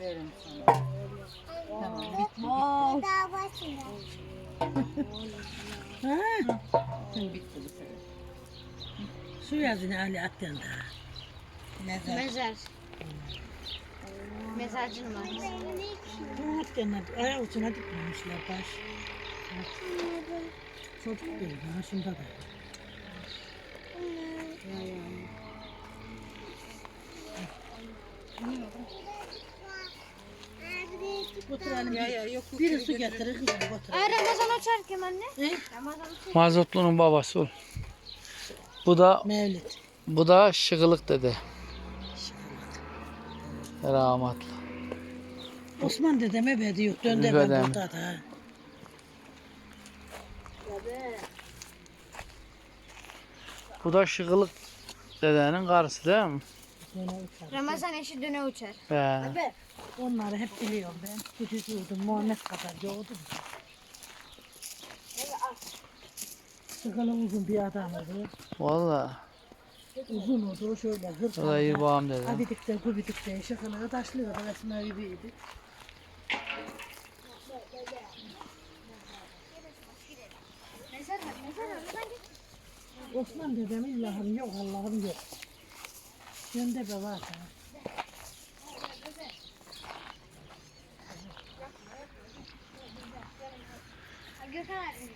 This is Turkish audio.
Verin sana. Tamam. Wow. Daha başında. Ha, Bütün bitti bu sefer. su yazını Ali Atyan da. Mezar. Mezar. Mezarcı numarası. Benim için. Atyanlar ayağı ucuna dikmemişler baş. Çocuk değil, ha şunda da. Götürelim. Ya ya yok yok. Biri su getirir, kızım götürelim. Ay Ramazan uçarken anne. He? Ramazan. Mazotlu'nun babası ol. Bu da Mevlid. bu da Şıkılık dede. Rahmatlı. Osman dedeme bedi yok. Döndü ben Dedem. burada da. Bu da Şıkılık dedenin karısı değil mi? Ramazan eşi döne uçar. He. Onları hep biliyorum ben. Küçücüğüydüm. Muhammed kadar doğdum. Sıkılı uzun bir adamdı. Valla. Uzun oldu şöyle hırkalı. O da iyi babam dede. Abidikte gubidikte şıkılı taşlıyordu resmen gibiydi. Osman dedem illahım yok Allah'ım yok. Gönde be var sana. Ha, Gökhan abi.